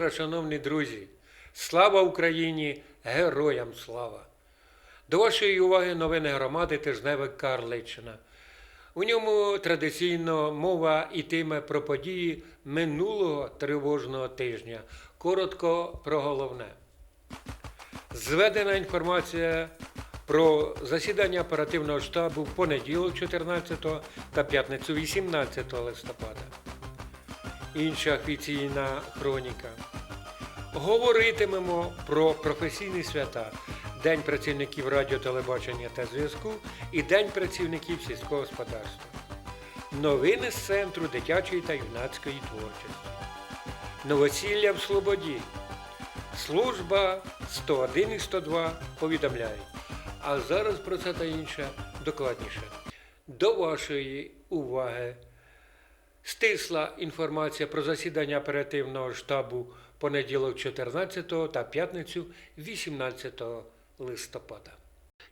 Вечора, шановні друзі! Слава Україні! Героям слава! До вашої уваги новини громади Тижневик Карличина. У ньому традиційно мова йтиме про події минулого тривожного тижня. Коротко про головне. Зведена інформація про засідання оперативного штабу в понеділок 14 та п'ятницю 18 листопада. Інша офіційна хроніка. Говоритимемо про професійні свята День працівників радіо, телебачення та зв'язку і День працівників сільського господарства. Новини з центру дитячої та юнацької творчості. Новосілля в Слободі. Служба 101 і 102 повідомляють. А зараз про це та інше докладніше. До вашої уваги стисла інформація про засідання оперативного штабу понеділок 14 та п'ятницю 18 листопада.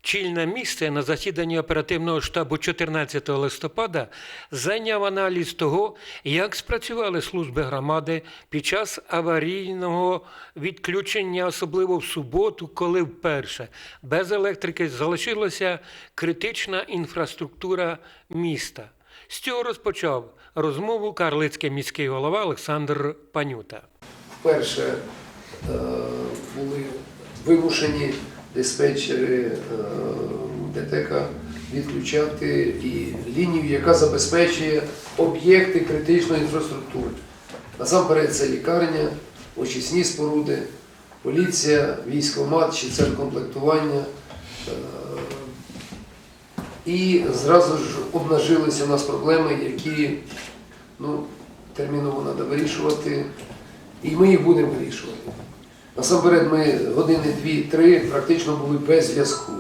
Чільне місце на засіданні оперативного штабу 14 листопада зайняв аналіз того, як спрацювали служби громади під час аварійного відключення, особливо в суботу, коли вперше без електрики залишилася критична інфраструктура міста. З цього розпочав розмову карлицький міський голова Олександр Панюта. Вперше е, були вимушені диспетчери е, ДТК відключати і лінію, яка забезпечує об'єкти критичної інфраструктури. Насамперед це лікарня, очисні споруди, поліція, військомат чи центр комплектування. Е, І зразу ж обнажилися у нас проблеми, які ну, терміново треба вирішувати, і ми їх будемо вирішувати. Насамперед, ми години дві-три практично були без зв'язку.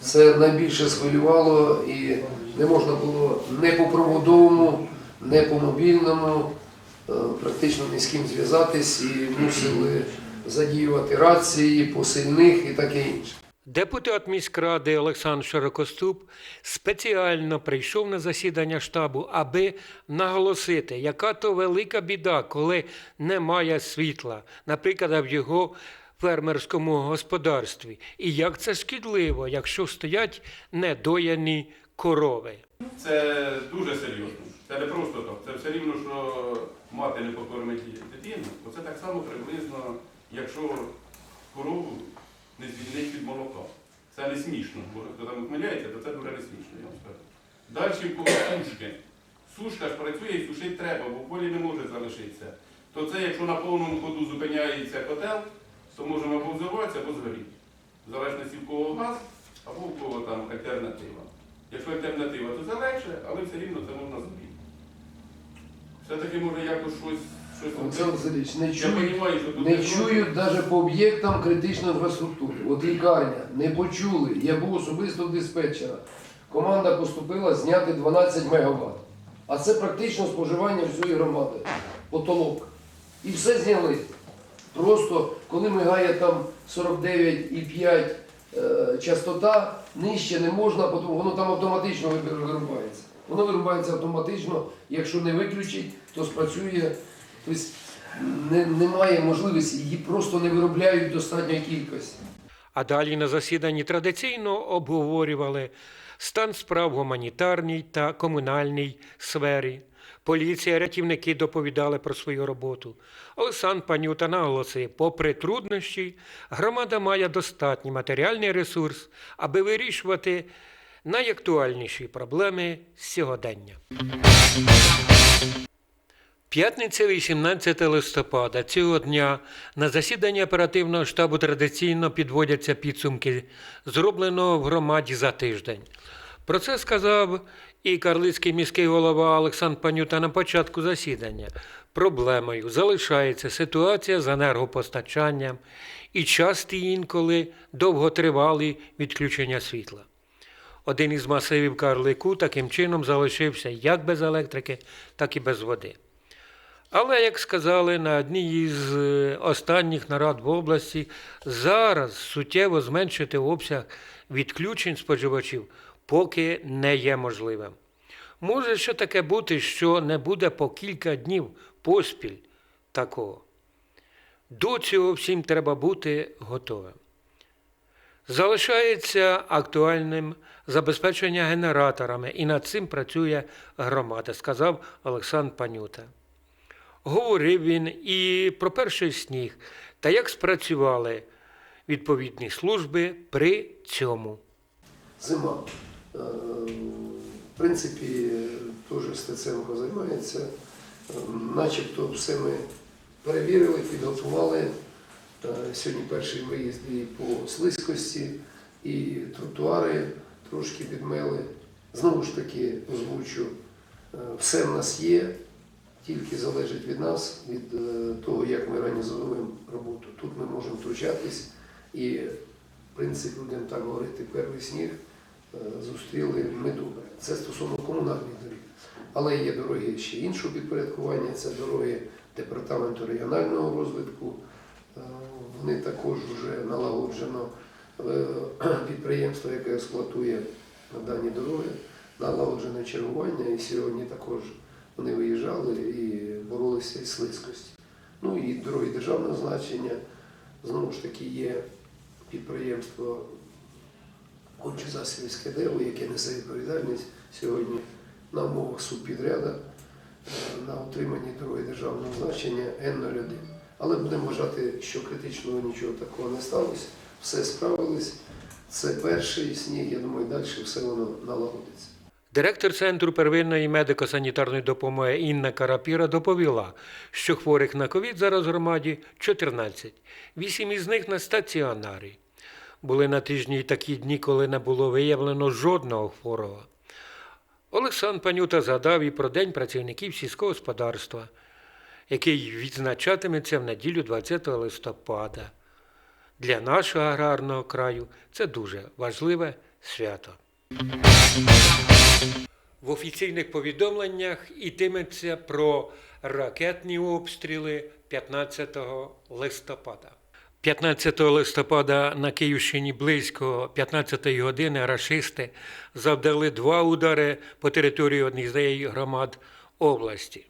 Це найбільше схвилювало і не можна було не по проводовому, не по мобільному, е, практично ні з ким зв'язатись і мусили задіювати рації, посильних і таке інше. Депутат міськради Олександр Широкоступ спеціально прийшов на засідання штабу, аби наголосити, яка то велика біда, коли немає світла, наприклад, в його фермерському господарстві, і як це шкідливо, якщо стоять недояні корови. Це дуже серйозно. Це не просто так. Це все рівно, що мати не покормить дитину. Оце так само приблизно, якщо корову не звільнить від молока. Це не смішно. Бо хто там ухмиляється, то це дуже не смішно, я вам скажу. Далі сушки. Сушка ж працює і сушити треба, бо в полі не може залишитися. То це якщо на повному ходу зупиняється котел, то можемо або взорватися, або згоріти. В залежності в кого газ, або в кого там альтернатива. Якщо альтернатива, то це легше, але все рівно це можна зробити. Все-таки може якось щось, щось Олександр Васильович, не Я чують, розумію, що тут не чують навіть по об'єктам критичної інфраструктури. От лікарня, не почули. Я був особисто в диспетчера. Команда поступила зняти 12 МВт. А це практично споживання всієї громади. Потолок. І все зняли. Просто коли мигає там 49,5 е, частота, нижче не можна, потім воно там автоматично вирубається. Воно вирубається автоматично, якщо не виключить, то спрацює. Тобто не, немає можливості, її просто не виробляють достатньої кількості. А далі на засіданні традиційно обговорювали стан справ гуманітарній та комунальній сфері. Поліція, рятівники доповідали про свою роботу. Олександр Панюта наголосив, попри труднощі, громада має достатній матеріальний ресурс, аби вирішувати найактуальніші проблеми сьогодення. П'ятниця 18 листопада цього дня на засіданні оперативного штабу традиційно підводяться підсумки зробленого в громаді за тиждень. Про це сказав і карлицький міський голова Олександр Панюта на початку засідання. Проблемою залишається ситуація з енергопостачанням і часті інколи довготривалі відключення світла. Один із масивів Карлику таким чином залишився як без електрики, так і без води. Але, як сказали на одній із е, останніх нарад в області, зараз суттєво зменшити обсяг відключень споживачів поки не є можливим. Може ще таке бути, що не буде по кілька днів поспіль такого. До цього всім треба бути готовим. Залишається актуальним забезпечення генераторами, і над цим працює громада, сказав Олександр Панюта. Говорив він і про перший сніг та як спрацювали відповідні служби при цьому. Зима. Е, В принципі, теж Стеценко займається. Е, Начебто все ми перевірили, підготували. Сьогодні перший виїзд і по слизькості, і тротуари трошки підмели. Знову ж таки, озвучу, е, все в нас є, тільки залежить від нас, від е, того, як ми організовуємо роботу. Тут ми можемо втручатись і, в принципі, будемо так говорити, перший сніг е, зустріли ми добре. Це стосовно комунальних доріг. Але є дороги ще іншого підпорядкування, це дороги департаменту регіонального розвитку. Е, Вони також вже налагоджено підприємство, яке експлуатує на дані дороги, налагоджене чергування. І сьогодні також вони виїжджали і боролися із слизькості. Ну і дороги державного значення. Знову ж таки, є підприємство Конче засівське дерево, яке несе відповідальність сьогодні на умовах субпідряда е, на отриманні дороги державного значення Н01. Але будемо вважати, що критичного нічого такого не сталося. Все справились. Це перший сніг, я думаю, далі все воно налагодиться. Директор Центру первинної медико-санітарної допомоги Інна Карапіра доповіла, що хворих на ковід зараз в громаді 14. Вісім із них на стаціонарі. Були на тижні й такі дні, коли не було виявлено жодного хворого. Олександр Панюта згадав і про День працівників сільського господарства, який відзначатиметься в неділю 20 листопада. Для нашого аграрного краю це дуже важливе свято. В офіційних повідомленнях йтиметься про ракетні обстріли 15 листопада. 15 листопада на Київщині близько 15-ї години рашисти завдали два удари по території однієї громад області.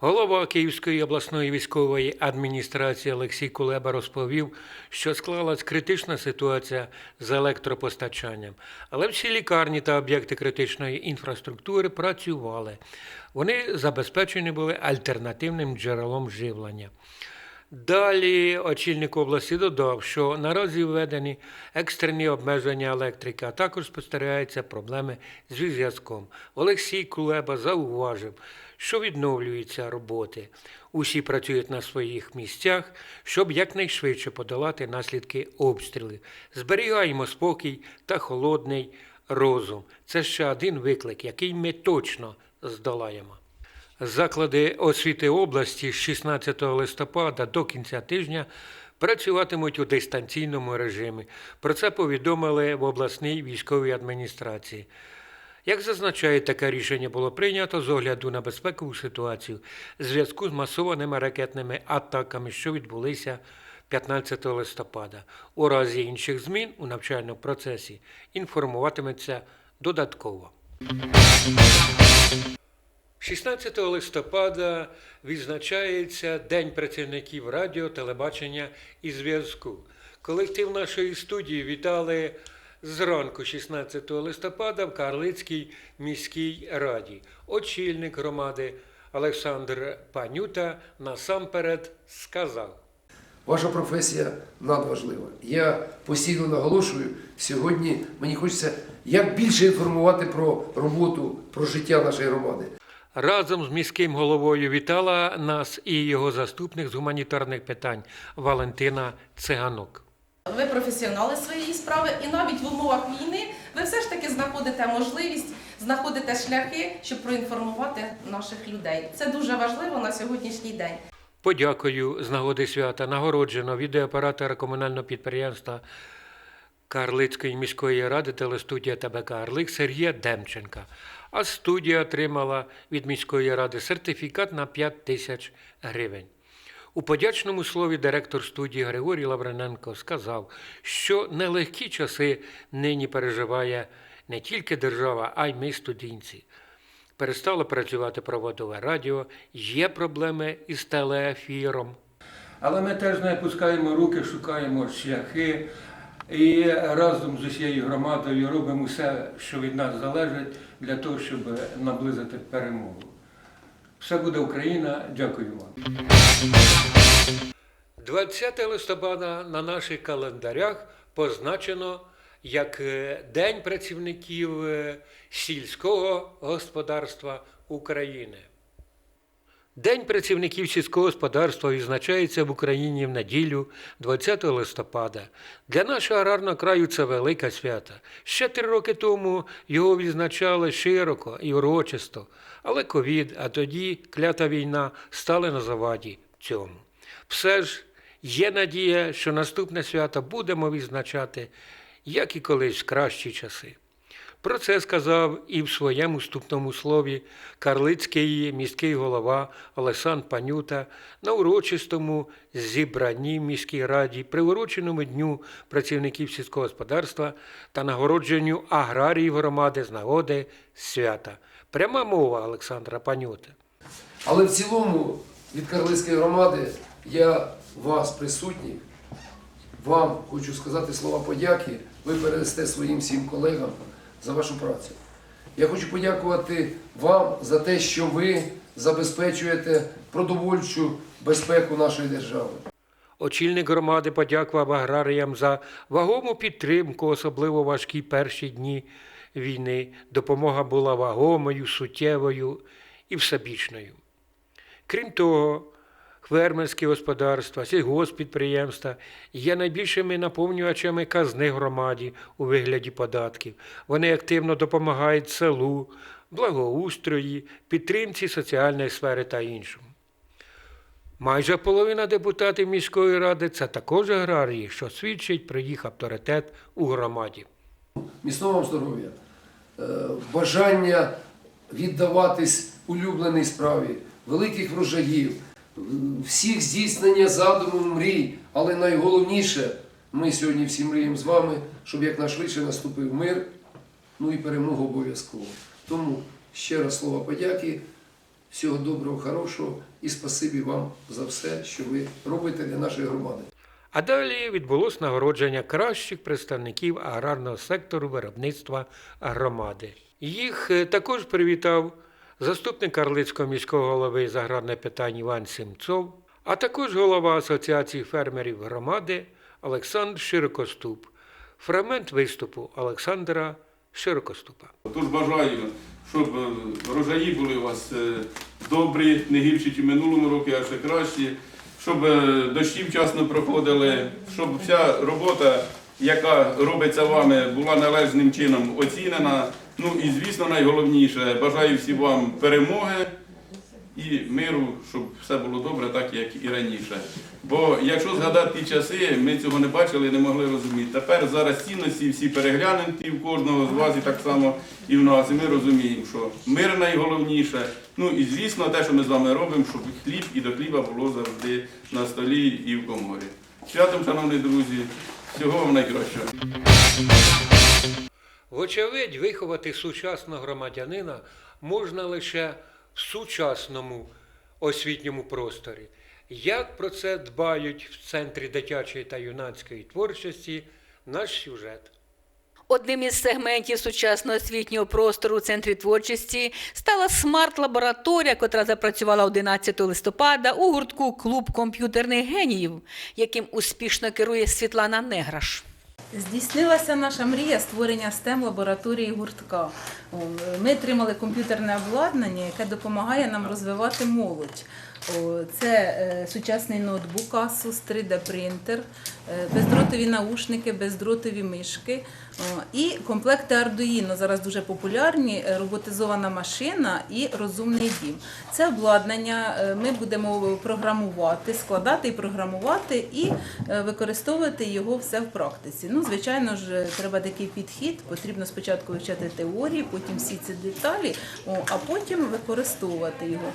Голова Київської обласної військової адміністрації Олексій Кулеба розповів, що склалась критична ситуація з електропостачанням, але всі лікарні та об'єкти критичної інфраструктури працювали. Вони забезпечені були альтернативним джерелом живлення. Далі очільник області додав, що наразі введені екстрені обмеження електрики, а також спостерігаються проблеми зв'язком. Олексій Кулеба зауважив, що відновлюються роботи. Усі працюють на своїх місцях, щоб якнайшвидше подолати наслідки обстрілів. Зберігаємо спокій та холодний розум. Це ще один виклик, який ми точно здолаємо. Заклади освіти області з 16 листопада до кінця тижня працюватимуть у дистанційному режимі. Про це повідомили в обласній військовій адміністрації. Як зазначає, таке рішення було прийнято з огляду на безпекову ситуацію в зв'язку з масованими ракетними атаками, що відбулися 15 листопада. У разі інших змін у навчальному процесі інформуватиметься додатково. 16 листопада відзначається День працівників радіо, телебачення і зв'язку. Колектив нашої студії вітали зранку 16 листопада в Карлицькій міській раді. Очільник громади Олександр Панюта насамперед сказав. Ваша професія надважлива. Я постійно наголошую, сьогодні мені хочеться як більше інформувати про роботу, про життя нашої громади. Разом з міським головою вітала нас і його заступник з гуманітарних питань Валентина Циганок. Ви професіонали своєї справи, і навіть в умовах війни ви все ж таки знаходите можливість, знаходите шляхи, щоб проінформувати наших людей. Це дуже важливо на сьогоднішній день. Подякою з нагоди свята нагороджено відеооператора комунального підприємства Карлицької міської ради телестудія ТБК Арлик Сергія Демченка. А студія отримала від міської ради сертифікат на 5 тисяч гривень. У подячному слові директор студії Григорій Лаврененко сказав, що нелегкі часи нині переживає не тільки держава, а й ми студійці. Перестало працювати проводове радіо, є проблеми із телеефіром. Але ми теж не опускаємо руки, шукаємо шляхи і разом з усією громадою робимо все, що від нас залежить, для того, щоб наблизити перемогу. Все буде Україна. Дякую вам. 20 листопада на наших календарях позначено як е, День працівників е, сільського господарства України. День працівників сільського господарства відзначається в Україні в неділю 20 листопада. Для нашого аграрного краю це велика свята. Ще три роки тому його відзначали широко і урочисто, але ковід, а тоді клята війна стали на заваді цьому. Все ж є надія, що наступне свято будемо відзначати, як і колись в кращі часи. Про це сказав і в своєму вступному слові карлицький міський голова Олександр Панюта на урочистому зібранні міській раді, приуроченому дню працівників сільського господарства та нагородженню аграріїв громади з нагоди свята. Пряма мова Олександра Панюта. Але в цілому від Карлицької громади я вас, присутніх, вам хочу сказати слова подяки. Ви передасте своїм всім колегам за вашу працю. Я хочу подякувати вам за те, що ви забезпечуєте продовольчу безпеку нашої держави. Очільник громади подякував аграріям за вагому підтримку, особливо важкі перші дні війни. Допомога була вагомою, суттєвою і всебічною. Крім того, фермерські господарства, сільгоспідприємства є найбільшими наповнювачами казни громаді у вигляді податків. Вони активно допомагають селу, благоустрої, підтримці соціальної сфери та іншому. Майже половина депутатів міської ради це також аграрії, що свідчить про їх авторитет у громаді. Міцного здоров'я, е, бажання віддаватись улюбленій справі, великих врожаїв, всіх здійснення задуму мрій. Але найголовніше, ми сьогодні всі мріємо з вами, щоб якнайшвидше наступив мир, ну і перемога обов'язково. Тому ще раз слова подяки, всього доброго, хорошого і спасибі вам за все, що ви робите для нашої громади. А далі відбулось нагородження кращих представників аграрного сектору виробництва громади. Їх е, також привітав заступник Карлицького міського голови з аграрних питань Іван Сімцов, а також голова Асоціації фермерів громади Олександр Широкоступ. Фрагмент виступу Олександра Широкоступа. Тож бажаю, щоб е, врожаї були у вас е, добрі, не гірші, ніж минулому році, а ще кращі, щоб е, дощі вчасно проходили, щоб вся робота, яка робиться вами, була належним чином оцінена. Ну і звісно, найголовніше, бажаю всім вам перемоги і миру, щоб все було добре, так як і раніше. Бо якщо згадати ті часи, ми цього не бачили, не могли розуміти. Тепер зараз цінності всі переглянуті в кожного з вас і так само і в нас. І ми розуміємо, що мир найголовніше. Ну і звісно, те, що ми з вами робимо, щоб хліб і до хліба було завжди на столі і в коморі. Святом, шановні друзі, всього вам найкращого. Вочевидь, виховати сучасного громадянина можна лише в сучасному освітньому просторі. Як про це дбають в Центрі дитячої та юнацької творчості наш сюжет. Одним із сегментів сучасного освітнього простору у центрі творчості стала смарт-лабораторія, котра запрацювала 11 листопада у гуртку Клуб комп'ютерних геніїв, яким успішно керує Світлана Неграш. Здійснилася наша мрія створення stem лабораторії гуртка. Ми отримали комп'ютерне обладнання, яке допомагає нам розвивати молодь. Це е, сучасний ноутбук Asus, 3D-принтер, е, бездротові наушники, бездротові мишки і комплекти Arduino. Зараз дуже популярні, е, роботизована машина і розумний дім. Це обладнання е, ми будемо програмувати, складати і програмувати і е, використовувати його все в практиці. Ну, звичайно ж, треба такий підхід. Потрібно спочатку вивчати теорії, потім всі ці деталі, а потім використовувати його.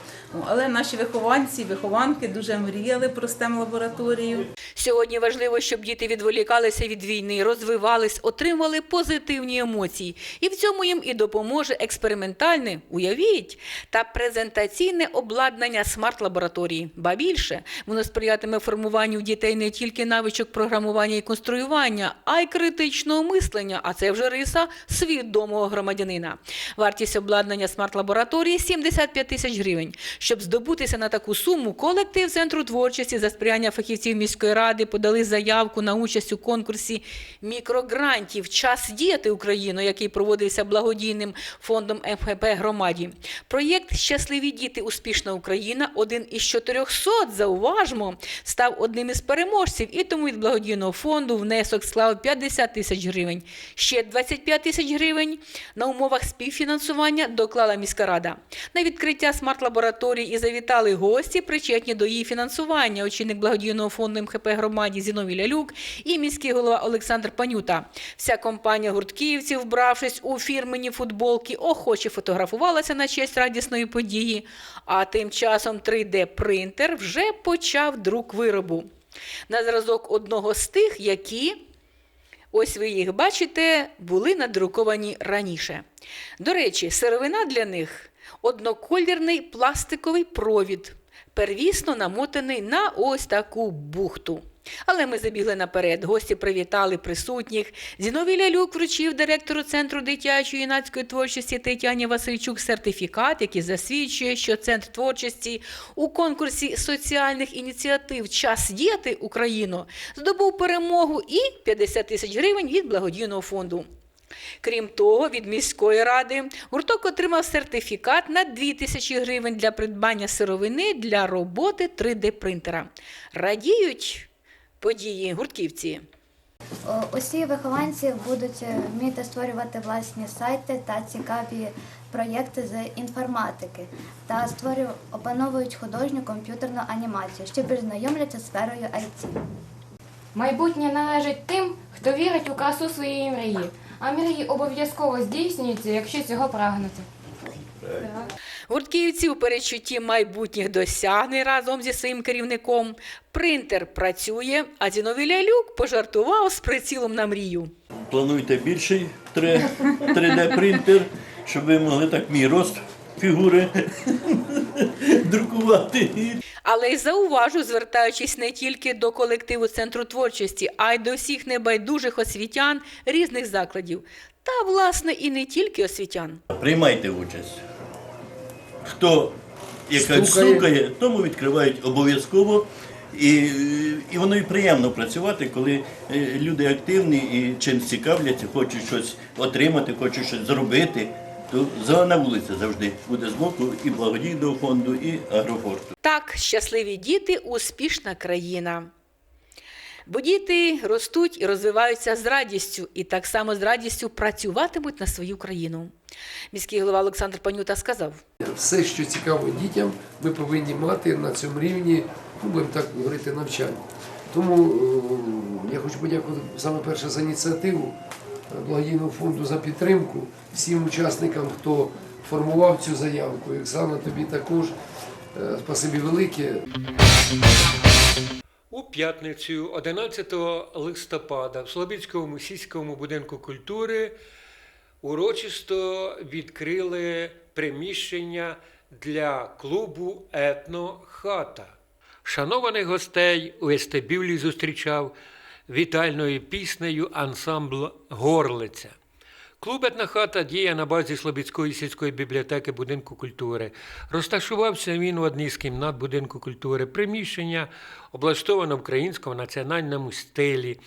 Але наші вихованці, вихованки дуже мріяли про STEM лабораторію. Сьогодні важливо щоб діти відволікалися від війни, розвивались, отримали позитивні емоції. І в цьому їм і допоможе експериментальне, уявіть, та презентаційне обладнання смарт-лабораторії. Ба більше, воно сприятиме формуванню дітей не тільки навичок програмування і конструювання, а й критичного мислення. А це вже риса свідомого громадянина. Вартість обладнання смарт-лабораторії 75 тисяч гривень. Щоб здобутися на таку суму, колектив центру творчості за сприяння фахівців міської ради подали заявку на участь у конкурсі мікрогрантів Час діяти Україну, який проводився благодійним фондом МХП громаді. Проєкт Щасливі діти Успішна Україна один із 400, зауважмо, став одним із переможців, і тому від благодійного фонду внесок склав 50 тисяч гривень. Ще 25 тисяч гривень на умовах співфінансування доклала міська рада. На відкриття смарт-лабораторії і завітали гості, причетні до її фінансування. Очільник благодійного фонду МХП громаді Зіновій Лялюк і міський голова Олександр Панюта. Вся компанія гуртківців, вбравшись у фірмені футболки, охоче фотографувалася на честь радісної події. А тим часом 3D-принтер вже почав друк виробу. На зразок одного з тих, які Ось ви їх бачите, були надруковані раніше. До речі, сировина для них одноколірний пластиковий провід, первісно намотаний на ось таку бухту. Але ми забігли наперед. Гості привітали присутніх. Зіновій Лялюк вручив директору Центру дитячої юнацької творчості Тетяні Васильчук сертифікат, який засвідчує, що Центр творчості у конкурсі соціальних ініціатив Час діяти Україну здобув перемогу і 50 тисяч гривень від благодійного фонду. Крім того, від міської ради гурток отримав сертифікат на 2 тисячі гривень для придбання сировини для роботи 3D-принтера. Радіють події гуртківці. Усі вихованці будуть е, вміти створювати власні сайти та цікаві проєкти з інформатики та створюють, опановують художню комп'ютерну анімацію, що знайомляться з сферою IT. Майбутнє належить тим, хто вірить у красу своєї мрії, а мрії обов'язково здійснюються, якщо цього прагнути. Гуртківці у передчутті майбутніх досягнень разом зі своїм керівником. Принтер працює, а Зіновій Лялюк пожартував з прицілом на мрію. Плануйте більший 3D-принтер, щоб ви могли так мій рост фігури друкувати. Але й зауважу, звертаючись не тільки до колективу центру творчості, а й до всіх небайдужих освітян різних закладів. Та, власне, і не тільки освітян. Приймайте участь. Хто яка Стукає. стукає, тому відкривають обов'язково. І, і воно і приємно працювати, коли е, люди активні і чим цікавляться, хочуть щось отримати, хочуть щось зробити. То зелена вулиця завжди буде з боку і благодійного фонду, і агрофорту. Так, щасливі діти успішна країна. Бо діти ростуть і розвиваються з радістю, і так само з радістю працюватимуть на свою країну. Міський голова Олександр Панюта сказав. Все, що цікаво дітям, ми повинні мати на цьому рівні, ну, будемо так говорити, навчання. Тому е, я хочу подякувати саме перше за ініціативу е, благодійного фонду за підтримку всім учасникам, хто формував цю заявку. Оксана, тобі також е, спасибі велике. У п'ятницю, 11 листопада, в Слобідському сільському будинку культури урочисто відкрили приміщення для клубу Етнохата. Шанованих гостей у вестибюлі зустрічав вітальною піснею ансамбл Горлиця. Клуб «Етнохата» діє на базі Слобідської сільської бібліотеки будинку культури. Розташувався він у одній з кімнат будинку культури. Приміщення облаштовано в українському національному стилі.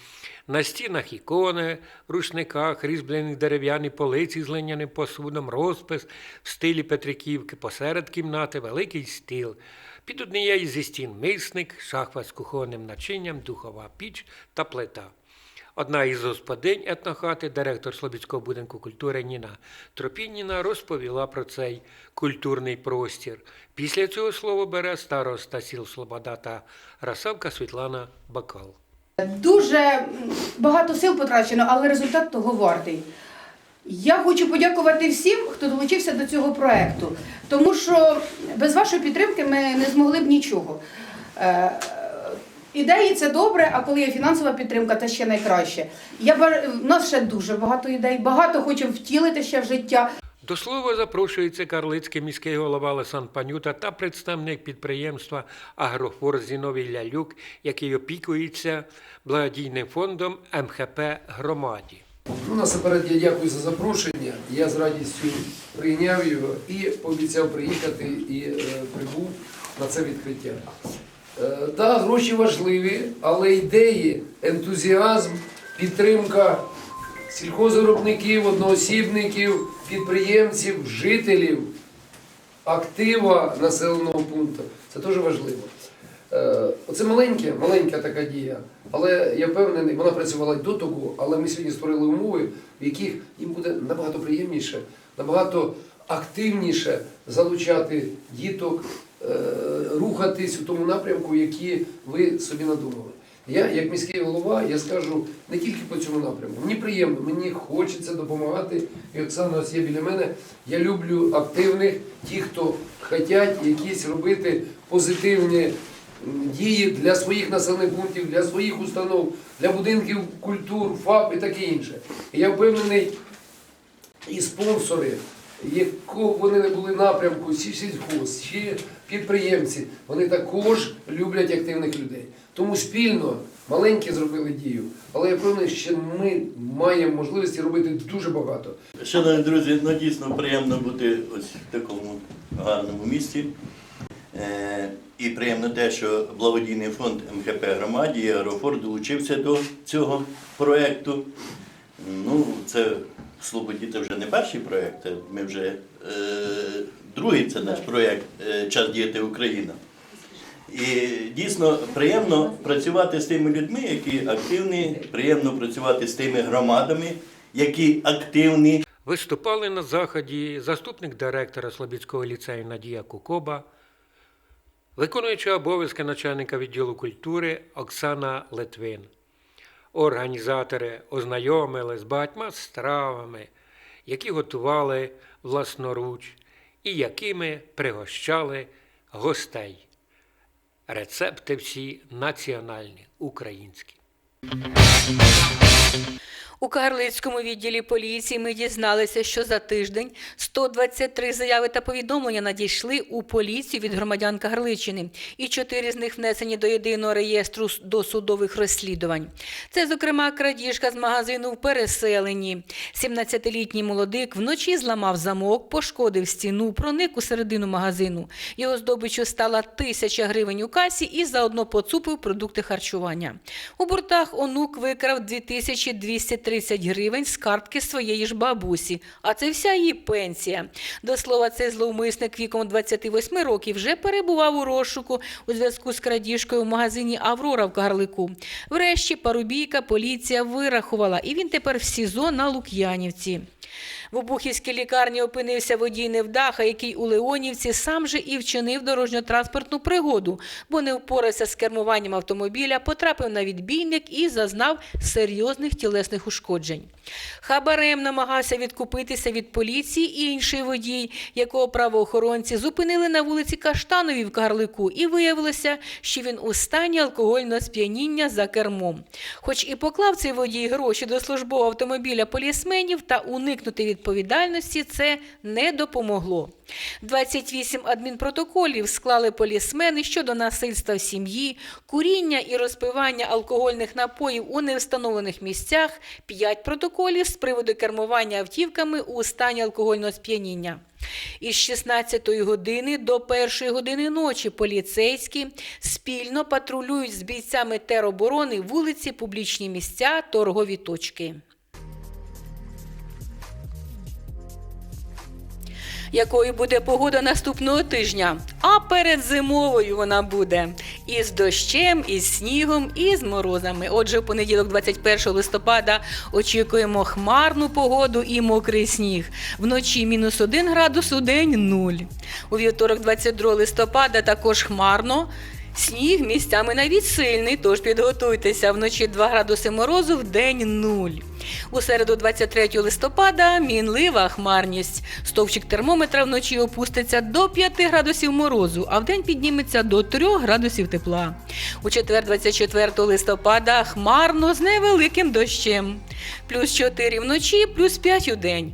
На стінах ікони, рушниках, різьблені дерев'яні полиці з глиняним посудом, розпис в стилі Петриківки. Посеред кімнати великий стіл. Під однією зі стін мисник, шахва з кухонним начинням, духова піч та плита. Одна із господинь етнохати, директор Слобідського будинку культури Ніна Тропініна, розповіла про цей культурний простір. Після цього слово бере староста сіл Слобода та Расавка Світлана Бакал. Дуже багато сил потрачено, але результат того вартий. Я хочу подякувати всім, хто долучився до цього проекту, тому що без вашої підтримки ми не змогли б нічого. Ідеї це добре, а коли є фінансова підтримка, це ще найкраще. Я в нас ще дуже багато ідей, багато хочемо втілити ще в життя. До слова запрошується Карлицький міський голова Лесан Панюта та представник підприємства Агрофор Зіновій Лялюк, який опікується благодійним фондом МХП Громаді. Ну, насамперед я дякую за запрошення. Я з радістю прийняв його і пообіцяв приїхати і е, прибув на це відкриття. Е, да, гроші важливі, але ідеї, ентузіазм, підтримка сільхозвиробників, одноосібників, підприємців, жителів, актива населеного пункту це дуже важливо. Е, Оце маленьке, маленька така дія, але я впевнений, вона працювала до того, але ми сьогодні створили умови, в яких їм буде набагато приємніше, набагато активніше залучати діток, е, рухатись у тому напрямку, які ви собі надумали. Я, як міський голова, я скажу не тільки по цьому напрямку. Мені приємно, мені хочеться допомагати. І Оксана є біля мене. Я люблю активних, ті, хто хочуть якісь робити позитивні дії для своїх населених пунктів, для своїх установ, для будинків культур, ФАП і таке інше. І я впевнений, і спонсори, якого б вони не були напрямку, чи сільхоз, чи підприємці, вони також люблять активних людей. Тому спільно маленькі зробили дію, але я впевнений, що ми маємо можливості робити дуже багато. Шановні друзі, ну дійсно приємно бути ось в такому гарному місті. Е, І приємно те, що благодійний фонд МХП громаді і Аерофор долучився до цього проєкту. Ну, це Слово діти вже не перший проєкт, ми вже е, другий це наш проєкт е, Час діяти Україна. І дійсно приємно працювати з тими людьми, які активні, приємно працювати з тими громадами, які активні. Виступали на заході заступник директора Слобідського ліцею Надія Кукоба, виконуюча обов'язки начальника відділу культури Оксана Литвин. Організатори ознайомили з багатьма стравами, які готували власноруч і якими пригощали гостей. Рецепти всі національні, українські. У Карлицькому відділі поліції ми дізналися, що за тиждень 123 заяви та повідомлення надійшли у поліцію від громадян Карличини, і чотири з них внесені до єдиного реєстру досудових розслідувань. Це, зокрема, крадіжка з магазину в переселенні. 17-літній молодик вночі зламав замок, пошкодив стіну, проник у середину магазину. Його здобиччю стала тисяча гривень у касі і заодно поцупив продукти харчування. У бортах онук викрав 2230 гривень з картки своєї ж бабусі, а це вся її пенсія. До слова, цей зловмисник віком 28 років вже перебував у розшуку у зв'язку з крадіжкою в магазині Аврора в Карлику. Врешті Парубійка поліція вирахувала, і він тепер в СІЗО на Лук'янівці. В Обухівській лікарні опинився водій невдаха, який у Леонівці сам же і вчинив дорожньо-транспортну пригоду, бо не впорався з кермуванням автомобіля, потрапив на відбійник і зазнав серйозних тілесних ушкоджень. Хабарем намагався відкупитися від поліції інший водій, якого правоохоронці зупинили на вулиці Каштановій в Карлику, і виявилося, що він у стані алкогольного сп'яніння за кермом. Хоч і поклав цей водій гроші до службового автомобіля полісменів та уникнути відповідальності це не допомогло. 28 адмінпротоколів склали полісмени щодо насильства в сім'ї, куріння і розпивання алкогольних напоїв у невстановлених місцях, 5 протоколів з приводу кермування автівками у стані алкогольного сп'яніння. Із 16 години до 1 години ночі поліцейські спільно патрулюють з бійцями тероборони вулиці, публічні місця, торгові точки. Якою буде погода наступного тижня? А перед зимовою вона буде із дощем, із снігом, і з морозами. Отже, в понеділок, 21 листопада, очікуємо хмарну погоду і мокрий сніг. Вночі мінус 1 градус, у день 0. У вівторок, 22 листопада, також хмарно. Сніг місцями навіть сильний, тож підготуйтеся. Вночі 2 градуси морозу, в день 0. У середу 23 листопада мінлива хмарність. Стовпчик термометра вночі опуститься до 5 градусів морозу, а вдень підніметься до 3 градусів тепла. У четвер, 24 листопада, хмарно з невеликим дощем. Плюс 4 вночі, плюс 5 у день.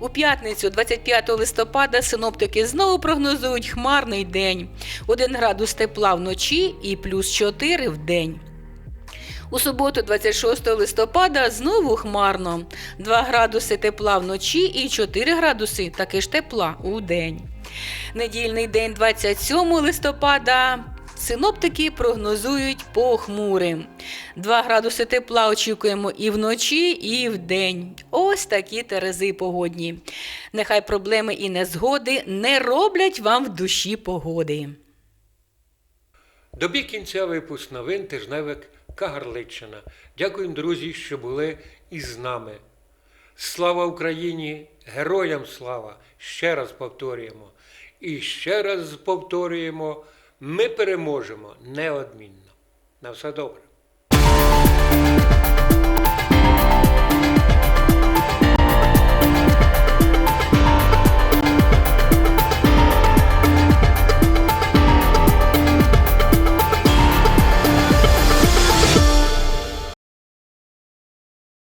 У п'ятницю, 25 листопада, синоптики знову прогнозують хмарний день. 1 градус тепла вночі і плюс 4 в день. У суботу, 26 листопада, знову хмарно. 2 градуси тепла вночі і 4 градуси таки ж тепла у день. Недільний день 27 листопада. Синоптики прогнозують похмурим. 2 градуси тепла очікуємо і вночі, і вдень. Ось такі терези погодні. Нехай проблеми і незгоди не роблять вам в душі погоди. Добіг кінця випуск новин тижневик Кагарличина. Дякуємо, друзі, що були із нами. Слава Україні! Героям слава! Ще раз повторюємо. І ще раз повторюємо, ми переможемо неодмінно. На все добре.